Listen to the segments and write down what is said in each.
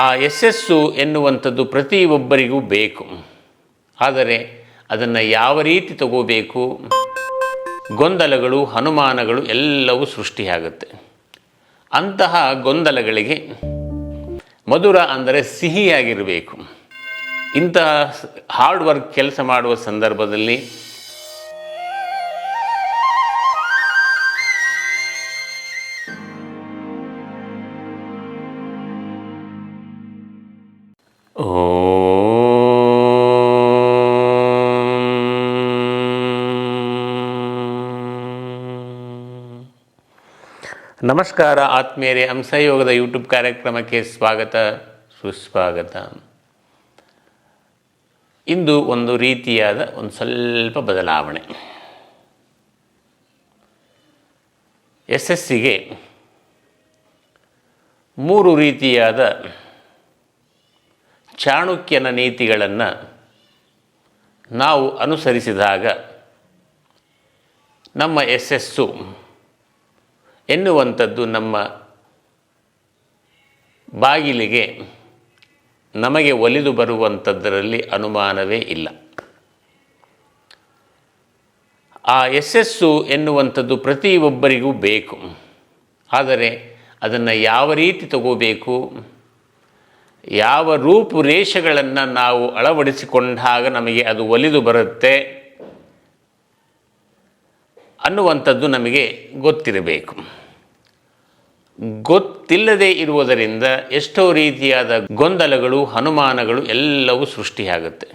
ಆ ಯಶಸ್ಸು ಎನ್ನುವಂಥದ್ದು ಪ್ರತಿಯೊಬ್ಬರಿಗೂ ಬೇಕು. ಆದರೆ ಅದನ್ನು ಯಾವ ರೀತಿ ತಗೋಬೇಕು? ಗೊಂದಲಗಳು ಹನುಮಾನಗಳು ಎಲ್ಲವೂ ಸೃಷ್ಟಿಯಾಗುತ್ತೆ. ಅಂತಹ ಗೊಂದಲಗಳಿಗೆ ಮಧುರ ಅಂದರೆ ಸಿಹಿಯಾಗಿರಬೇಕು. ಇಂತಹ ಹಾರ್ಡ್ ವರ್ಕ್ ಕೆಲಸ ಮಾಡುವ ಸಂದರ್ಭದಲ್ಲಿ ನಮಸ್ಕಾರ ಆತ್ಮೀಯರೇ ಹಂಸಯೋಗದ ಯೂಟ್ಯೂಬ್ ಕಾರ್ಯಕ್ರಮಕ್ಕೆ ಸ್ವಾಗತ ಸುಸ್ವಾಗತ ಇಂದು ಒಂದು ರೀತಿಯಾದ ಒಂದು ಸ್ವಲ್ಪ ಬದಲಾವಣೆ. ಯಶಸ್ಸಿಗೆ ಮೂರು ರೀತಿಯಾದ ಚಾಣಕ್ಯನ ನೀತಿಗಳನ್ನು ನಾವು ಅನುಸರಿಸಿದಾಗ ನಮ್ಮ ಯಶಸ್ಸು ಎನ್ನುವಂಥದ್ದು ನಮ್ಮ ಬಾಗಿಲಿಗೆ ನಮಗೆ ಒಲಿದು ಬರುವಂಥದ್ದರಲ್ಲಿ ಅನುಮಾನವೇ ಇಲ್ಲ. ಆ ಯಶಸ್ಸು ಎನ್ನುವಂಥದ್ದು ಪ್ರತಿಯೊಬ್ಬರಿಗೂ ಬೇಕು. ಆದರೆ ಅದನ್ನು ಯಾವ ರೀತಿ ತಗೋಬೇಕು? ಯಾವ ರೂಪುರೇಷೆಗಳನ್ನು ನಾವು ಅಳವಡಿಸಿಕೊಂಡಾಗ ನಮಗೆ ಅದು ಒಲಿದು ಬರುತ್ತೆ ಅನ್ನುವಂಥದ್ದು ನಮಗೆ ಗೊತ್ತಿರಬೇಕು. ಗೊತ್ತಿಲ್ಲದೆ ಇರುವುದರಿಂದ ಎಷ್ಟೋ ರೀತಿಯಾದ ಗೊಂದಲಗಳು, ಅನುಮಾನಗಳು ಎಲ್ಲವೂ ಸೃಷ್ಟಿಯಾಗುತ್ತೆ.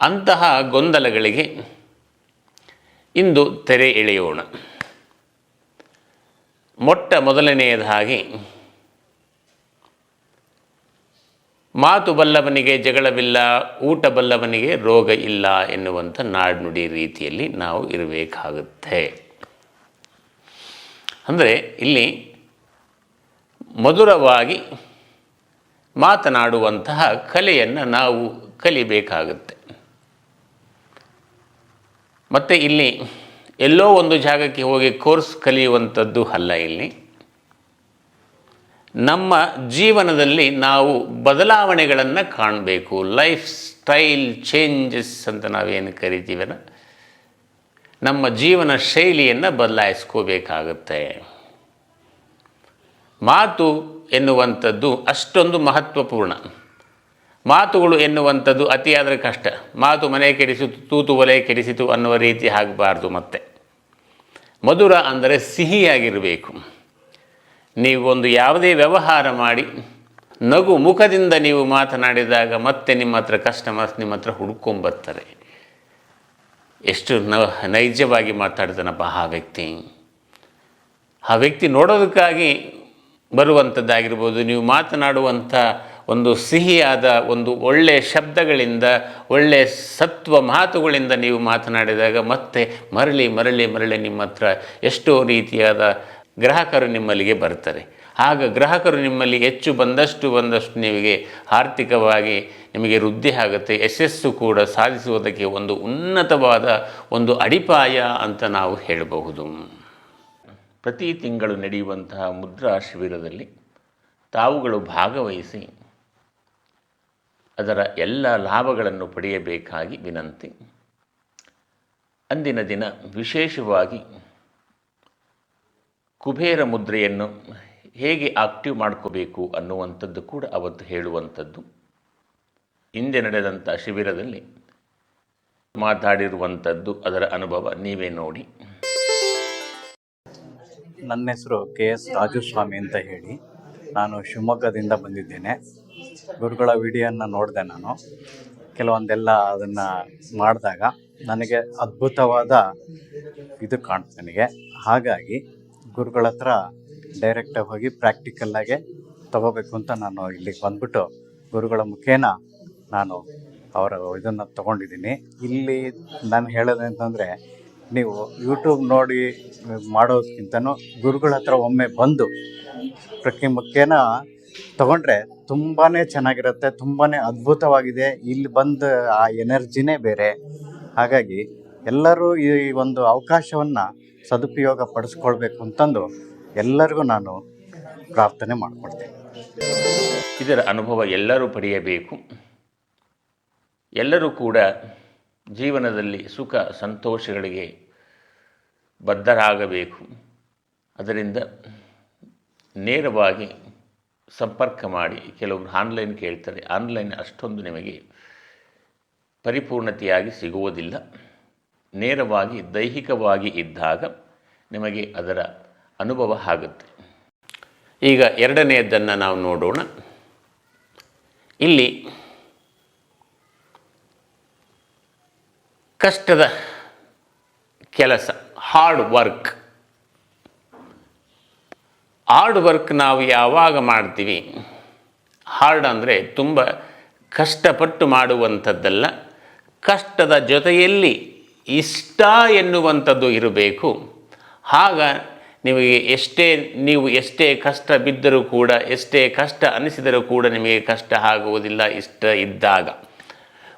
ಅಂತಹ ಗೊಂದಲಗಳಿಗೆ ಇಂದು ತೆರೆ ಎಳೆಯೋಣ. ಮೊಟ್ಟ ಮೊದಲನೆಯದಾಗಿ ಮಾತು ಬಲ್ಲವನಿಗೆ ಜಗಳವಿಲ್ಲ, ಊಟ ಬಲ್ಲವನಿಗೆ ರೋಗ ಇಲ್ಲ ಎನ್ನುವಂಥ ನಾಡುನುಡಿ ರೀತಿಯಲ್ಲಿ ನಾವು ಇರಬೇಕಾಗುತ್ತೆ. ಅಂದರೆ ಇಲ್ಲಿ ಮಧುರವಾಗಿ ಮಾತನಾಡುವಂತಹ ಕಲೆಯನ್ನು ನಾವು ಕಲಿಬೇಕಾಗುತ್ತೆ. ಮತ್ತು ಇಲ್ಲಿ ಎಲ್ಲೋ ಒಂದು ಜಾಗಕ್ಕೆ ಹೋಗಿ ಕೋರ್ಸ್ ಕಲಿಯುವಂಥದ್ದು ಅಲ್ಲ ಇಲ್ಲಿ. ನಮ್ಮ ಜೀವನದಲ್ಲಿ ನಾವು ಬದಲಾವಣೆಗಳನ್ನು ಕಾಣಬೇಕು. ಲೈಫ್ ಸ್ಟೈಲ್ ಚೇಂಜಸ್ ಅಂತ ನಾವೇನು ಕರಿತೀವಲ್ಲ ನಮ್ಮ ಜೀವನ ಶೈಲಿಯನ್ನು ಬದಲಾಯಿಸ್ಕೋಬೇಕಾಗುತ್ತೆ. ಮಾತು ಎನ್ನುವಂಥದ್ದು ಅಷ್ಟೊಂದು ಮಹತ್ವಪೂರ್ಣ. ಮಾತುಗಳು ಎನ್ನುವಂಥದ್ದು ಅತಿಯಾದರೆ ಕಷ್ಟ. ಮಾತು ಮನೆ ಕೆಡಿಸಿತು, ತೂತು ಒಲೆ ಕೆಡಿಸಿತು ಅನ್ನುವ ರೀತಿ ಆಗಬಾರ್ದು ಮತ್ತೆ. ಮಧುರ ಅಂದರೆ ಸಿಹಿಯಾಗಿರಬೇಕು. ನೀವು ಒಂದು ಯಾವುದೇ ವ್ಯವಹಾರ ಮಾಡಿ, ನಗು ಮುಖದಿಂದ ನೀವು ಮಾತನಾಡಿದಾಗ ಮತ್ತೆ ನಿಮ್ಮ ಹತ್ರ ಕಸ್ಟಮರ್ಸ್ ನಿಮ್ಮ ಹತ್ರ ಹುಡ್ಕೊಂಬರ್ತಾರೆ. ಎಷ್ಟು ನ, ನೈಜವಾಗಿ ಮಾತಾಡ್ತಾನಪ್ಪ ಆ ವ್ಯಕ್ತಿ. ಆ ವ್ಯಕ್ತಿ ನೋಡೋದಕ್ಕಾಗಿ ಬರುವಂಥದ್ದಾಗಿರ್ಬೋದು, ನೀವು ಮಾತನಾಡುವಂಥ ಒಂದು ಸಿಹಿಯಾದ ಒಂದು ಒಳ್ಳೆಯ ಶಬ್ದಗಳಿಂದ ಒಳ್ಳೆಯ ಸತ್ವ ಮಾತುಗಳಿಂದ ನೀವು ಮಾತನಾಡಿದಾಗ ಮತ್ತೆ ಮರಳಿ ಮರಳಿ ಮರಳಿ ನಿಮ್ಮ ಹತ್ರ ಎಷ್ಟೋ ರೀತಿಯಾದ ಗ್ರಾಹಕರು ನಿಮ್ಮಲ್ಲಿಗೆ ಬರ್ತಾರೆ ಆಗ ಗ್ರಾಹಕರು ನಿಮ್ಮಲ್ಲಿ ಹೆಚ್ಚು ಬಂದಷ್ಟು ಬಂದಷ್ಟು ನಿಮಗೆ ಆರ್ಥಿಕವಾಗಿ ನಿಮಗೆ ವೃದ್ಧಿ ಆಗುತ್ತೆ. ಯಶಸ್ಸು ಕೂಡ ಸಾಧಿಸುವುದಕ್ಕೆ ಒಂದು ಉನ್ನತವಾದ ಒಂದು ಅಡಿಪಾಯ ಅಂತ ನಾವು ಹೇಳಬಹುದು. ಪ್ರತಿ ತಿಂಗಳು ನಡೆಯುವಂತಹ ಮುದ್ರಾ ಶಿಬಿರದಲ್ಲಿ ತಾವುಗಳು ಭಾಗವಹಿಸಿ ಅದರ ಎಲ್ಲ ಲಾಭಗಳನ್ನು ಪಡೆಯಬೇಕಾಗಿ ವಿನಂತಿ. ಅಂದಿನ ದಿನ ವಿಶೇಷವಾಗಿ ಕುಬೇರ ಮುದ್ರೆಯನ್ನು ಹೇಗೆ ಆಕ್ಟಿವ್ ಮಾಡ್ಕೋಬೇಕು ಅನ್ನುವಂಥದ್ದು ಕೂಡ ಅವತ್ತು ಹೇಳುವಂಥದ್ದು. ಹಿಂದೆ ನಡೆದಂಥ ಶಿಬಿರದಲ್ಲಿ ಮಾತಾಡಿರುವಂಥದ್ದು ಅದರ ಅನುಭವ ನೀವೇ ನೋಡಿ. ನನ್ನ ಹೆಸರು ಕೆ ಎಸ್ ರಾಜುಸ್ವಾಮಿ ಅಂತ ಹೇಳಿ ನಾನು ಶಿವಮೊಗ್ಗದಿಂದ ಬಂದಿದ್ದೇನೆ. ಗುರುಗಳ ವಿಡಿಯೋನ ನೋಡಿದೆ ನಾನು. ಕೆಲವೊಂದೆಲ್ಲ ಅದನ್ನು ಮಾಡಿದಾಗ ನನಗೆ ಅದ್ಭುತವಾದ ಇದು ಕಾಣ್ತು ನನಗೆ. ಹಾಗಾಗಿ ಗುರುಗಳ ಹತ್ರ ಡೈರೆಕ್ಟಾಗಿ ಹೋಗಿ ಪ್ರಾಕ್ಟಿಕಲ್ಲಾಗೆ ತಗೋಬೇಕು ಅಂತ ನಾನು ಇಲ್ಲಿಗೆ ಬಂದ್ಬಿಟ್ಟು ಗುರುಗಳ ಮುಖೇನ ನಾನು ಅವರ ಇದನ್ನು ತಗೊಂಡಿದ್ದೀನಿ. ಇಲ್ಲಿ ನಾನು ಹೇಳೋದಂತಂದರೆ ನೀವು ಯೂಟ್ಯೂಬ್ ನೋಡಿ ಮಾಡೋದಕ್ಕಿಂತನೂ ಗುರುಗಳ ಹತ್ರ ಒಮ್ಮೆ ಬಂದು ಪ್ರತಿ ಮುಖೇನ ತಗೊಂಡ್ರೆ ತುಂಬಾ ಚೆನ್ನಾಗಿರುತ್ತೆ ತುಂಬಾ ಅದ್ಭುತವಾಗಿದೆ. ಇಲ್ಲಿ ಬಂದು ಆ ಎನರ್ಜಿನೇ ಬೇರೆ. ಹಾಗಾಗಿ ಎಲ್ಲರೂ ಈ ಒಂದು ಅವಕಾಶವನ್ನು ಸದುಪಯೋಗ ಪಡಿಸ್ಕೊಳ್ಬೇಕು ಅಂತಂದು ಎಲ್ಲರಿಗೂ ನಾನು ಪ್ರಾರ್ಥನೆ ಮಾಡಿಕೊಡ್ತೇನೆ. ಇದರ ಅನುಭವ ಎಲ್ಲರೂ ಪಡೆಯಬೇಕು. ಎಲ್ಲರೂ ಕೂಡ ಜೀವನದಲ್ಲಿ ಸುಖ, ಸಂತೋಷಗಳಿಗೆ ಬದ್ಧರಾಗಬೇಕು. ಅದರಿಂದ ನೇರವಾಗಿ ಸಂಪರ್ಕ ಮಾಡಿ ಕೆಲವರು ಆನ್ಲೈನ್ ಕೇಳ್ತಾರೆ, ಆನ್ಲೈನ್ ಅಷ್ಟೊಂದು ನಿಮಗೆ ಪರಿಪೂರ್ಣತೆಯಾಗಿ ಸಿಗುವುದಿಲ್ಲ. ನೇರವಾಗಿ ದೈಹಿಕವಾಗಿ ಇದ್ದಾಗ ನಿಮಗೆ ಅದರ ಅನುಭವ ಆಗುತ್ತೆ. ಈಗ ಎರಡನೆಯದನ್ನು ನಾವು ನೋಡೋಣ. ಇಲ್ಲಿ ಕಷ್ಟದ ಕೆಲಸ ಹಾರ್ಡ್ ವರ್ಕ್ ಹಾರ್ಡ್ ವರ್ಕ್ ನಾವು ಯಾವಾಗ ಮಾಡ್ತೀವಿ? ಹಾರ್ಡ್ ಅಂದರೆ ತುಂಬ ಕಷ್ಟಪಟ್ಟು ಮಾಡುವಂಥದ್ದಲ್ಲ, ಕಷ್ಟದ ಜೊತೆಯಲ್ಲಿ ಇಷ್ಟ ಎನ್ನುವಂಥದ್ದು ಇರಬೇಕು. ಆಗ ನಿಮಗೆ ಎಷ್ಟೇ ನೀವು ಎಷ್ಟೇ ಕಷ್ಟ ಬಿದ್ದರೂ ಕೂಡ, ಎಷ್ಟೇ ಕಷ್ಟ ಅನಿಸಿದರೂ ಕೂಡ ನಿಮಗೆ ಕಷ್ಟ ಆಗುವುದಿಲ್ಲ ಇಷ್ಟ ಇದ್ದಾಗ.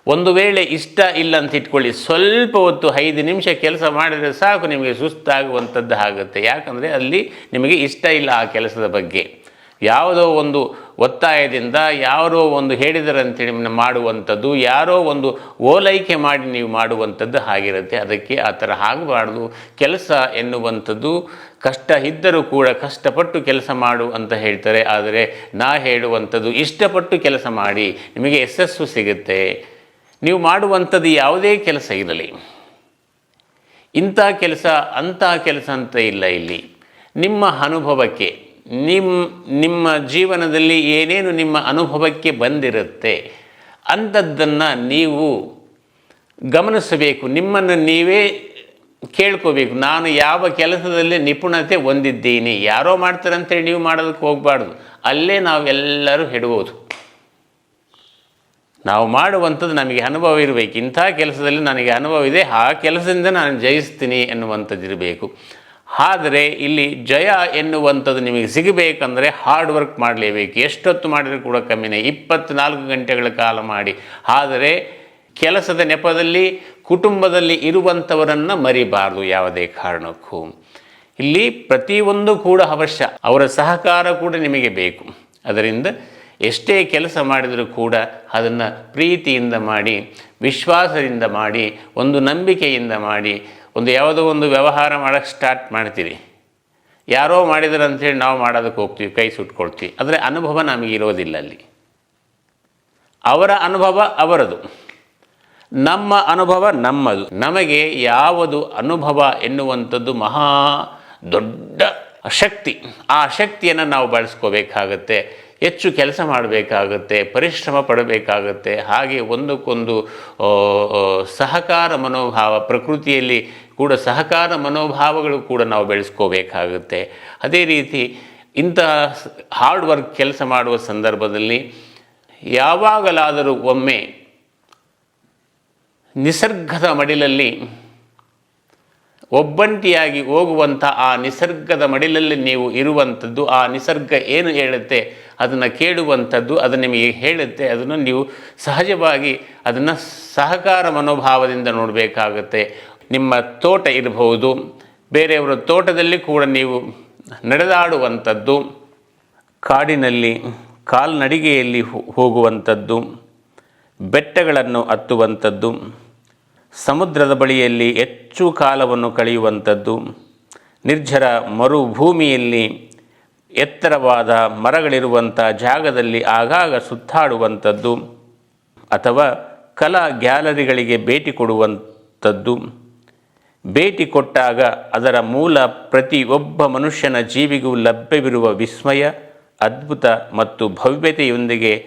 ಒಂದು ವೇಳೆ ಇಷ್ಟ ಇಲ್ಲ ಅಂತ ಇಟ್ಕೊಳ್ಳಿ, ಸ್ವಲ್ಪ ಹೊತ್ತು ಐದು ನಿಮಿಷ ಕೆಲಸ ಮಾಡಿದರೆ ಸಾಕು, ನಿಮಗೆ ಸುಸ್ತಾಗುವಂಥದ್ದು ಆಗುತ್ತೆ. ಯಾಕಂದರೆ ಅಲ್ಲಿ ನಿಮಗೆ ಇಷ್ಟ ಇಲ್ಲ ಆ ಕೆಲಸದ ಬಗ್ಗೆ. ಯಾವುದೋ ಒಂದು ಒತ್ತಾಯದಿಂದ ಯಾರೋ ಒಂದು ಹೇಳಿದರಂತೇಳಿ ಮಾಡುವಂಥದ್ದು, ಯಾರೋ ಒಂದು ಓಲೈಕೆ ಮಾಡಿ ನೀವು ಮಾಡುವಂಥದ್ದು ಆಗಿರುತ್ತೆ ಅದಕ್ಕೆ ಆ ಥರ ಆಗಬಾರ್ದು. ಕೆಲಸ ಎನ್ನುವಂಥದ್ದು ಕಷ್ಟ ಇದ್ದರೂ ಕೂಡ ಕಷ್ಟಪಟ್ಟು ಕೆಲಸ ಮಾಡು ಅಂತ ಹೇಳ್ತಾರೆ. ಆದರೆ ನಾ ಹೇಳುವಂಥದ್ದು ಇಷ್ಟಪಟ್ಟು ಕೆಲಸ ಮಾಡಿ ನಿಮಗೆ ಯಶಸ್ಸು ಸಿಗುತ್ತೆ. ನೀವು ಮಾಡುವಂಥದ್ದು ಯಾವುದೇ ಕೆಲಸ ಇರಲಿ. ಇಂಥ ಕೆಲಸ, ಅಂಥ ಕೆಲಸ ಅಂತ ಇಲ್ಲ ಇಲ್ಲಿ. ನಿಮ್ಮ ಅನುಭವಕ್ಕೆ ನಿಮ್ಮ ನಿಮ್ಮ ಜೀವನದಲ್ಲಿ ಏನೇನು ನಿಮ್ಮ ಅನುಭವಕ್ಕೆ ಬಂದಿರುತ್ತೆ ಅಂಥದ್ದನ್ನು ನೀವು ಗಮನಿಸಬೇಕು. ನಿಮ್ಮನ್ನು ನೀವೇ ಕೇಳ್ಕೋಬೇಕು. ನಾನು ಯಾವ ಕೆಲಸದಲ್ಲಿ ನಿಪುಣತೆ ಹೊಂದಿದ್ದೀನಿ, ಯಾರೋ ಮಾಡ್ತಾರೆ ಅಂತೇಳಿ ನೀವು ಮಾಡೋದಕ್ಕೆ ಹೋಗಬಾರ್ದು. ಅಲ್ಲೇ ನಾವೆಲ್ಲರೂ ಹಿಡ್ಬೋದು. ನಾವು ಮಾಡುವಂಥದ್ದು ನಮಗೆ ಅನುಭವ ಇರಬೇಕು. ಇಂಥ ಕೆಲಸದಲ್ಲಿ ನನಗೆ ಅನುಭವ ಇದೆ, ಆ ಕೆಲಸದಿಂದ ನಾನು ಜಯಿಸ್ತೀನಿ ಎನ್ನುವಂಥದ್ದು ಇರಬೇಕು ಆದರೆ ಇಲ್ಲಿ ಜಯ ಎನ್ನುವಂಥದ್ದು ನಿಮಗೆ ಸಿಗಬೇಕಂದ್ರೆ ಹಾರ್ಡ್ ವರ್ಕ್ ಮಾಡಲೇಬೇಕು. ಎಷ್ಟೊತ್ತು ಮಾಡಿದರೂ ಕೂಡ ಕಮ್ಮಿನೇ. ಇಪ್ಪತ್ತ್ನಾಲ್ಕು ಗಂಟೆಗಳ ಕಾಲ ಮಾಡಿ. ಆದರೆ ಕೆಲಸದ ನೆಪದಲ್ಲಿ, ಕುಟುಂಬದಲ್ಲಿ ಇರುವಂಥವರನ್ನು ಮರಿಬಾರದು ಯಾವುದೇ ಕಾರಣಕ್ಕೂ. ಇಲ್ಲಿ ಪ್ರತಿಯೊಂದು ಕೂಡ ಅವಶ್ಯ. ಅವರ ಸಹಕಾರ ಕೂಡ ನಿಮಗೆ ಬೇಕು. ಅದರಿಂದ ಎಷ್ಟೇ ಕೆಲಸ ಮಾಡಿದರೂ ಕೂಡ ಅದನ್ನು ಪ್ರೀತಿಯಿಂದ ಮಾಡಿ, ವಿಶ್ವಾಸದಿಂದ ಮಾಡಿ, ಒಂದು ನಂಬಿಕೆಯಿಂದ ಮಾಡಿ ಒಂದು ಯಾವುದೋ ಒಂದು ವ್ಯವಹಾರ ಮಾಡೋಕ್ಕೆ ಸ್ಟಾರ್ಟ್ ಮಾಡ್ತೀರಿ. ಯಾರೋ ಮಾಡಿದ್ರು ಅಂಥೇಳಿ ನಾವು ಮಾಡೋದಕ್ಕೆ ಹೋಗ್ತೀವಿ, ಕೈ ಸುಟ್ಕೊಳ್ತೀವಿ. ಆದರೆ ಅನುಭವ ನಮಗೆ ಇರೋದಿಲ್ಲ ಅಲ್ಲಿ. ಅವರ ಅನುಭವ ಅವರದು. ನಮ್ಮ ಅನುಭವ ನಮ್ಮದು. ನಮಗೆ ಯಾವುದು ಅನುಭವ ಎನ್ನುವಂಥದ್ದು ಮಹಾ ದೊಡ್ಡ ಶಕ್ತಿ. ಆ ಶಕ್ತಿಯನ್ನು ನಾವು ಬಳಸ್ಕೋಬೇಕಾಗತ್ತೆ, ಹೆಚ್ಚು ಕೆಲಸ ಮಾಡಬೇಕಾಗುತ್ತೆ, ಪರಿಶ್ರಮ ಪಡಬೇಕಾಗತ್ತೆ. ಹಾಗೆ ಒಂದಕ್ಕೊಂದು ಸಹಕಾರ ಮನೋಭಾವ ಪ್ರಕೃತಿಯಲ್ಲಿ ಕೂಡ ಸಹಕಾರ ಮನೋಭಾವಗಳು ಕೂಡ ನಾವು ಬೆಳೆಸ್ಕೋಬೇಕಾಗುತ್ತೆ. ಅದೇ ರೀತಿ ಇಂತಹ ಹಾರ್ಡ್ ವರ್ಕ್ ಕೆಲಸ ಮಾಡುವ ಸಂದರ್ಭದಲ್ಲಿ ಯಾವಾಗಲಾದರೂ ಒಮ್ಮೆ ನಿಸರ್ಗದ ಮಡಿಲಲ್ಲಿ ಒಬ್ಬಂಟಿಯಾಗಿ ಹೋಗುವಂಥ ಆ ನಿಸರ್ಗದ ಮಡಿಲಲ್ಲಿ ನೀವು ಇರುವಂಥದ್ದು, ಆ ನಿಸರ್ಗ ಏನು ಹೇಳುತ್ತೆ ಅದನ್ನು ಕೇಳುವಂಥದ್ದು ಅದು ನಿಮಗೆ ಹೇಳುತ್ತೆ, ಅದನ್ನು ನೀವು ಸಹಜವಾಗಿ ಅದನ್ನು ಸಹಕಾರ ಮನೋಭಾವದಿಂದ ನೋಡಬೇಕಾಗತ್ತೆ. ನಿಮ್ಮ ತೋಟ ಇರಬಹುದು. ಬೇರೆಯವರ ತೋಟದಲ್ಲಿ ಕೂಡ ನೀವು ನಡೆದಾಡುವಂಥದ್ದು, ಕಾಡಿನಲ್ಲಿ, ಕಾಲ್ನಡಿಗೆಯಲ್ಲಿ ಹೋಗುವಂಥದ್ದು, ಬೆಟ್ಟಗಳನ್ನು ಹತ್ತುವಂಥದ್ದು, ಸಮುದ್ರದ ಬಳಿಯಲ್ಲಿ ಹೆಚ್ಚು ಕಾಲವನ್ನು ಕಳೆಯುವಂಥದ್ದು, ನಿರ್ಜರ ಮರುಭೂಮಿಯಲ್ಲಿ ಎತ್ತರವಾದ ಮರಗಳಿರುವಂಥ ಜಾಗದಲ್ಲಿ ಆಗಾಗ ಸುತ್ತಾಡುವಂಥದ್ದು ಅಥವಾ ಕಲಾ ಗ್ಯಾಲರಿಗಳಿಗೆ ಭೇಟಿ ಕೊಡುವಂಥದ್ದು. ಭೇಟಿ ಕೊಟ್ಟಾಗ ಅದರ ಮೂಲ ಪ್ರತಿ ಒಬ್ಬ ಮನುಷ್ಯನ ಜೀವಿಗೂ ಲಭ್ಯವಿರುವ ವಿಸ್ಮಯ, ಅದ್ಭುತ ಮತ್ತು ಭವ್ಯತೆಯೊಂದಿಗೆ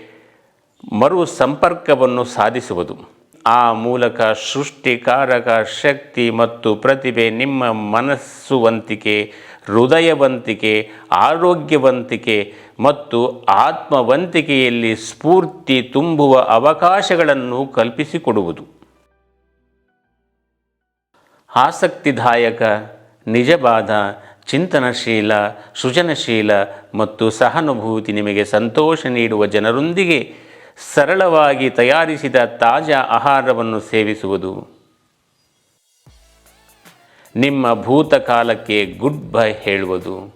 ಮರು ಸಂಪರ್ಕವನ್ನು ಸಾಧಿಸುವುದು. ಆ ಮೂಲಕ ಸೃಷ್ಟಿಕಾರಕ ಶಕ್ತಿ ಮತ್ತು ಪ್ರತಿಭೆ ನಿಮ್ಮ ಮನಸ್ಸುವಂತಿಕೆ ಹೃದಯವಂತಿಕೆ ಆರೋಗ್ಯವಂತಿಕೆ ಮತ್ತು ಆತ್ಮವಂತಿಕೆಯಲ್ಲಿ ಸ್ಫೂರ್ತಿ ತುಂಬುವ ಅವಕಾಶಗಳನ್ನು ಕಲ್ಪಿಸಿಕೊಡುವುದು. ಆಸಕ್ತಿದಾಯಕ, ನಿಜವಾದ, ಚಿಂತನಶೀಲ, ಸೃಜನಶೀಲ ಮತ್ತು ಸಹಾನುಭೂತಿ ನಿಮಗೆ ಸಂತೋಷ ನೀಡುವ ಜನರೊಂದಿಗೆ ಸರಳವಾಗಿ ತಯಾರಿಸಿದ ತಾಜಾ ಆಹಾರವನ್ನು ಸೇವಿಸುವುದು. ನಿಮ್ಮ ಭೂತಕಾಲಕ್ಕೆ ಗುಡ್ ಬೈ ಹೇಳುವುದು.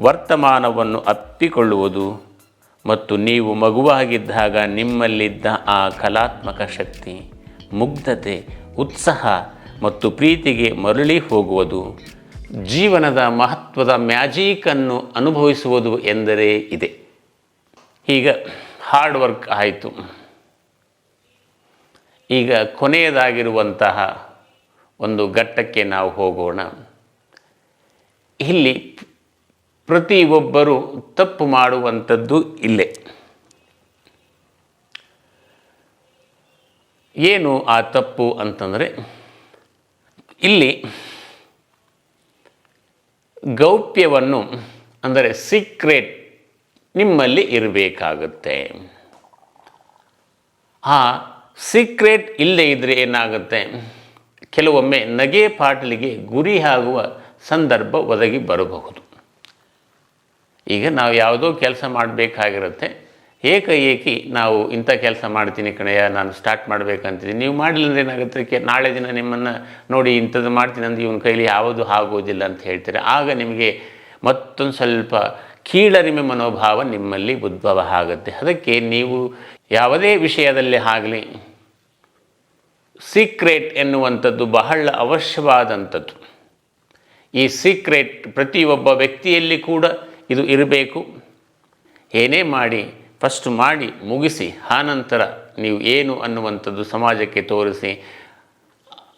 ವರ್ತಮಾನವನ್ನು ಅಪ್ಪಿಕೊಳ್ಳುವುದು ಮತ್ತು ನೀವು ಮಗುವಾಗಿದ್ದಾಗ ನಿಮ್ಮಲ್ಲಿದ್ದ ಆ ಕಲಾತ್ಮಕ ಶಕ್ತಿ, ಮುಗ್ಧತೆ, ಉತ್ಸಾಹ ಮತ್ತು ಪ್ರೀತಿಗೆ ಮರಳಿ ಹೋಗುವುದು. ಜೀವನದ ಮಹತ್ವದ ಮ್ಯಾಜಿಕನ್ನು ಅನುಭವಿಸುವುದು ಎಂದರೆ ಇದೆ. ಈಗ ಹಾರ್ಡ್ ವರ್ಕ್ ಆಯಿತು. ಈಗ ಕೊನೆಯದಾಗಿರುವಂತಹ ಒಂದು ಘಟ್ಟಕ್ಕೆ ನಾವು ಹೋಗೋಣ. ಇಲ್ಲಿ ಪ್ರತಿಯೊಬ್ಬರು ತಪ್ಪು ಮಾಡುವಂಥದ್ದು ಇಲ್ಲೇ. ಏನು ಆ ತಪ್ಪು ಅಂತಂದರೆ ಇಲ್ಲಿ ಗೌಪ್ಯವನ್ನು ಅಂದರೆ ಸೀಕ್ರೆಟ್ ನಿಮ್ಮಲ್ಲಿ ಇರಬೇಕಾಗುತ್ತೆ. ಆ ಸೀಕ್ರೆಟ್ ಇಲ್ಲದೇ ಇದ್ದರೆ ಏನಾಗುತ್ತೆ? ಕೆಲವೊಮ್ಮೆ ನಗೆ ಪಾಟಲಿಗೆ ಗುರಿ ಆಗುವ ಸಂದರ್ಭ ಒದಗಿ ಬರಬಹುದು. ಈಗ ನಾವು ಯಾವುದೋ ಕೆಲಸ ಮಾಡಬೇಕಾಗಿರುತ್ತೆ. ಏಕಾಏಕಿ ನಾವು ಇಂಥ ಕೆಲಸ ಮಾಡ್ತೀನಿ ಕಣಯ್ಯ, ನಾನು ಸ್ಟಾರ್ಟ್ ಮಾಡಬೇಕಂತಿದ್ದೀನಿ. ನೀವು ಮಾಡಲಿಲ್ಲ ಅಂದ್ರೆ ಏನಾಗುತ್ತೆ? ನಾಳೆ ದಿನ ನಿಮ್ಮನ್ನು ನೋಡಿ ಇಂಥದ್ದು ಮಾಡ್ತೀನಿ ಅಂದರೆ ಇವನ ಕೈಲಿ ಯಾವುದು ಆಗೋದಿಲ್ಲ ಅಂತ ಹೇಳ್ತಾರೆ. ಆಗ ನಿಮಗೆ ಮತ್ತೊಂದು ಸ್ವಲ್ಪ ಕೀಳರಿಮೆ ಮನೋಭಾವ ನಿಮ್ಮಲ್ಲಿ ಉದ್ಭವ ಆಗುತ್ತೆ. ಅದಕ್ಕೆ ನೀವು ಯಾವುದೇ ವಿಷಯದಲ್ಲಿ ಆಗಲಿ ಸೀಕ್ರೆಟ್ ಎನ್ನುವಂಥದ್ದು ಬಹಳ ಅವಶ್ಯವಾದಂಥದ್ದು. ಈ ಸೀಕ್ರೆಟ್ ಪ್ರತಿಯೊಬ್ಬ ವ್ಯಕ್ತಿಯಲ್ಲಿ ಕೂಡ ಇದು ಇರಬೇಕು. ಏನೇ ಮಾಡಿ ಫಸ್ಟ್ ಮಾಡಿ ಮುಗಿಸಿ, ಆನಂತರ ನೀವು ಏನು ಅನ್ನುವಂಥದ್ದು ಸಮಾಜಕ್ಕೆ ತೋರಿಸಿ,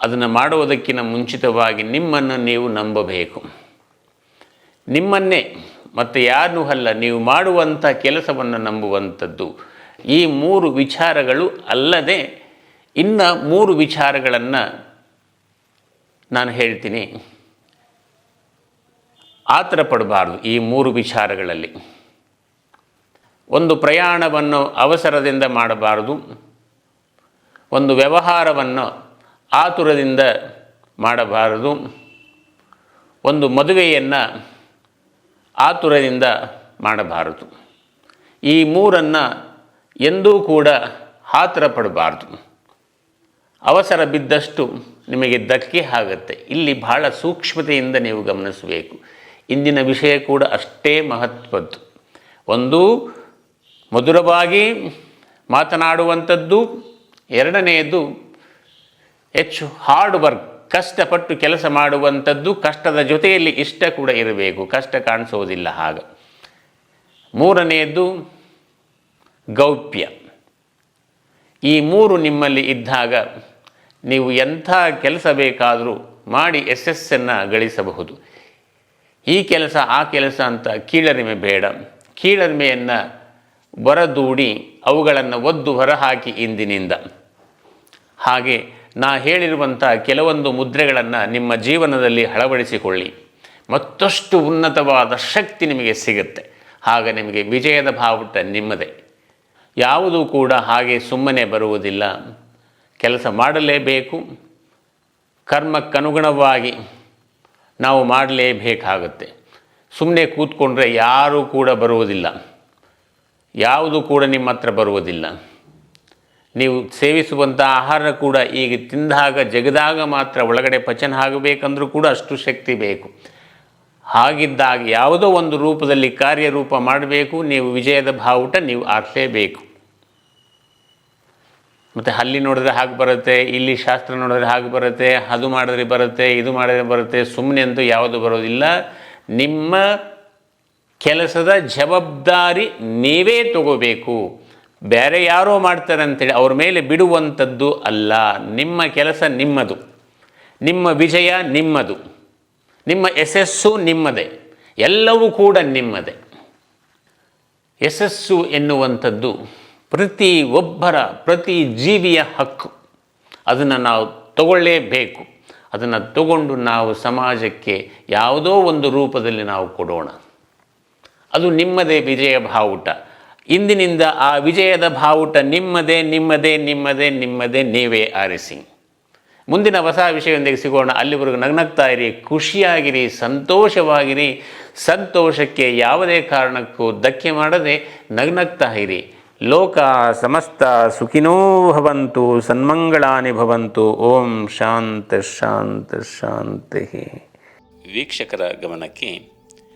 ಅದನ್ನು ಮಾಡುವುದಕ್ಕಿಂತ ಮುಂಚಿತವಾಗಿ ನಿಮ್ಮನ್ನು ನೀವು ನಂಬಬೇಕು. ನಿಮ್ಮನ್ನೇ, ಮತ್ತು ಯಾರನ್ನೂ ಅಲ್ಲ, ನೀವು ಮಾಡುವಂಥ ಕೆಲಸವನ್ನು ನಂಬುವಂಥದ್ದು. ಈ ಮೂರು ವಿಚಾರಗಳು ಅಲ್ಲದೆ, ಇನ್ನ ಮೂರು ವಿಚಾರಗಳನ್ನು ನಾನು ಹೇಳ್ತೀನಿ. ಆತರ ಪಡಬಾರ್ದು ಈ ಮೂರು ವಿಚಾರಗಳಲ್ಲಿ. ಒಂದು ಪ್ರಯಾಣವನ್ನು ಅವಸರದಿಂದ ಮಾಡಬಾರದು. ಒಂದು ವ್ಯವಹಾರವನ್ನು ಆತುರದಿಂದ ಮಾಡಬಾರದು. ಒಂದು ಮದುವೆಯನ್ನು ಆತುರದಿಂದ ಮಾಡಬಾರದು. ಈ ಮೂರನ್ನು ಎಂದೂ ಕೂಡ ಆತರ ಪಡಬಾರ್ದು ಅವಸರ ಬಿದ್ದಷ್ಟು ನಿಮಗೆ ಧಕ್ಕೆ ಆಗುತ್ತೆ. ಇಲ್ಲಿ ಬಹಳ ಸೂಕ್ಷ್ಮತೆಯಿಂದ ನೀವು ಗಮನಿಸಬೇಕು. ಇಂದಿನ ವಿಷಯ ಕೂಡ ಅಷ್ಟೇ ಮಹತ್ವದ್ದು. ಒಂದು ಮಧುರವಾಗಿ ಮಾತನಾಡುವಂಥದ್ದು ಎರಡನೆಯದು ಹೆಚ್ಚು ಹಾರ್ಡ್ ವರ್ಕ್ ಕಷ್ಟಪಟ್ಟು ಕೆಲಸ ಮಾಡುವಂಥದ್ದು ಕಷ್ಟದ ಜೊತೆಯಲ್ಲಿ ಇಷ್ಟ ಕೂಡ ಇರಬೇಕು, ಕಷ್ಟ ಕಾಣಿಸೋದಿಲ್ಲ ಹಾಗೆ. ಮೂರನೆಯದ್ದು, ಗೌಪ್ಯ. ಈ ಮೂರು ನಿಮ್ಮಲ್ಲಿ ಇದ್ದಾಗ ನೀವು ಎಂಥ ಕೆಲಸ ಬೇಕಾದರೂ ಮಾಡಿ ಯಶಸ್ಸನ್ನು ಗಳಿಸಬಹುದು. ಈ ಕೆಲಸ, ಆ ಕೆಲಸ ಅಂತ ಕೀಳರಿಮೆ ಬೇಡ. ಕೀಳರಿಮೆಯನ್ನು ಬರದೂಡಿ ಅವುಗಳನ್ನು ಒದ್ದು ಹೊರಹಾಕಿ ಇಂದಿನಿಂದ. ಹಾಗೆ ನಾ ಹೇಳಿರುವಂಥ ಕೆಲವೊಂದು ಮುದ್ರೆಗಳನ್ನು ನಿಮ್ಮ ಜೀವನದಲ್ಲಿ ಅಳವಡಿಸಿಕೊಳ್ಳಿ. ಮತ್ತಷ್ಟು ಉನ್ನತವಾದ ಶಕ್ತಿ ನಿಮಗೆ ಸಿಗುತ್ತೆ. ಆಗ ನಿಮಗೆ ವಿಜಯದ ಭಾವುಟ ನಿಮ್ಮದೇ. ಯಾವುದೂ ಕೂಡ ಹಾಗೆ ಸುಮ್ಮನೆ ಬರುವುದಿಲ್ಲ. ಕೆಲಸ ಮಾಡಲೇಬೇಕು. ಕರ್ಮಕ್ಕನುಗುಣವಾಗಿ ನಾವು ಮಾಡಲೇಬೇಕಾಗುತ್ತೆ. ಸುಮ್ಮನೆ ಕೂತ್ಕೊಂಡ್ರೆ ಯಾರೂ ಕೂಡ ಬರುವುದಿಲ್ಲ. ಯಾವುದು ಕೂಡ ನಿಮ್ಮ ಹತ್ರ ಬರುವುದಿಲ್ಲ. ನೀವು ಸೇವಿಸುವಂಥ ಆಹಾರ ಕೂಡ ಈಗ ತಿಂದಾಗ, ಜಗದಾಗ ಮಾತ್ರ ಒಳಗಡೆ ಪಚನ ಆಗಬೇಕಂದ್ರೂ ಕೂಡ ಅಷ್ಟು ಶಕ್ತಿ ಬೇಕು. ಹಾಗಿದ್ದಾಗ ಯಾವುದೋ ಒಂದು ರೂಪದಲ್ಲಿ ಕಾರ್ಯರೂಪ ಮಾಡಬೇಕು, ನೀವು ವಿಜಯದ ಬಾವುಟ ನೀವು ಆಗಲೇಬೇಕು ಮತ್ತು ಅಲ್ಲಿ ನೋಡಿದ್ರೆ ಹಾಗೆ ಬರುತ್ತೆ, ಇಲ್ಲಿ ಶಾಸ್ತ್ರ ನೋಡಿದ್ರೆ ಹಾಗೆ ಬರುತ್ತೆ, ಅದು ಮಾಡಿದ್ರೆ ಬರುತ್ತೆ, ಇದು ಮಾಡಿದ್ರೆ ಬರುತ್ತೆ ಸುಮ್ಮನೆ ಅಂತೂ ಯಾವುದು ಬರೋದಿಲ್ಲ. ನಿಮ್ಮ ಕೆಲಸದ ಜವಾಬ್ದಾರಿ ನೀವೇ ತಗೋಬೇಕು. ಬೇರೆ ಯಾರೋ ಮಾಡ್ತಾರೆ ಅಂತೇಳಿ ಅವ್ರ ಮೇಲೆ ಬಿಡುವಂಥದ್ದು ಅಲ್ಲ. ನಿಮ್ಮ ಕೆಲಸ ನಿಮ್ಮದು. ನಿಮ್ಮ ವಿಜಯ ನಿಮ್ಮದು. ನಿಮ್ಮ ಯಶಸ್ಸು ನಿಮ್ಮದೇ. ಎಲ್ಲವೂ ಕೂಡ ನಿಮ್ಮದೇ. ಯಶಸ್ಸು ಎನ್ನುವಂಥದ್ದು ಪ್ರತಿ ಒಬ್ಬರ, ಪ್ರತಿ ಜೀವಿಯ ಹಕ್ಕು. ಅದನ್ನು ನಾವು ತಗೊಳ್ಳೇಬೇಕು. ಅದನ್ನು ತಗೊಂಡು ನಾವು ಸಮಾಜಕ್ಕೆ ಯಾವುದೋ ಒಂದು ರೂಪದಲ್ಲಿ ನಾವು ಕೊಡೋಣ. ಅದು ನಿಮ್ಮದೇ ವಿಜಯ ಭಾವುಟ. ಇಂದಿನಿಂದ ಆ ವಿಜಯದ ಭಾವುಟ ನಿಮ್ಮದೇ ನಿಮ್ಮದೇ ನಿಮ್ಮದೇ ನಿಮ್ಮದೇ ನೀವೇ ಆರಿಸಿ. ಮುಂದಿನ ಹೊಸ ವಿಷಯದೊಂದಿಗೆ ಸಿಗೋಣ. ಅಲ್ಲಿವರೆಗೂ ನಗ್ನಗ್ತಾ ಇರಿ, ಖುಷಿಯಾಗಿರಿ, ಸಂತೋಷವಾಗಿರಿ. ಸಂತೋಷಕ್ಕೆ ಯಾವುದೇ ಕಾರಣಕ್ಕೂ ಧಕ್ಕೆ ಮಾಡದೆ ನಗ್ನಗ್ತಾ ಇರಿ. ಲೋಕ ಸಮಸ್ತ ಸುಖಿನೋ ಭವಂತು, ಸನ್ಮಂಗಳಾನಿ ಭವಂತು. ಓಂ ಶಾಂತ ಶಾಂತ, ಶಾಂತಿ. ವೀಕ್ಷಕರ ಗಮನಕ್ಕೆ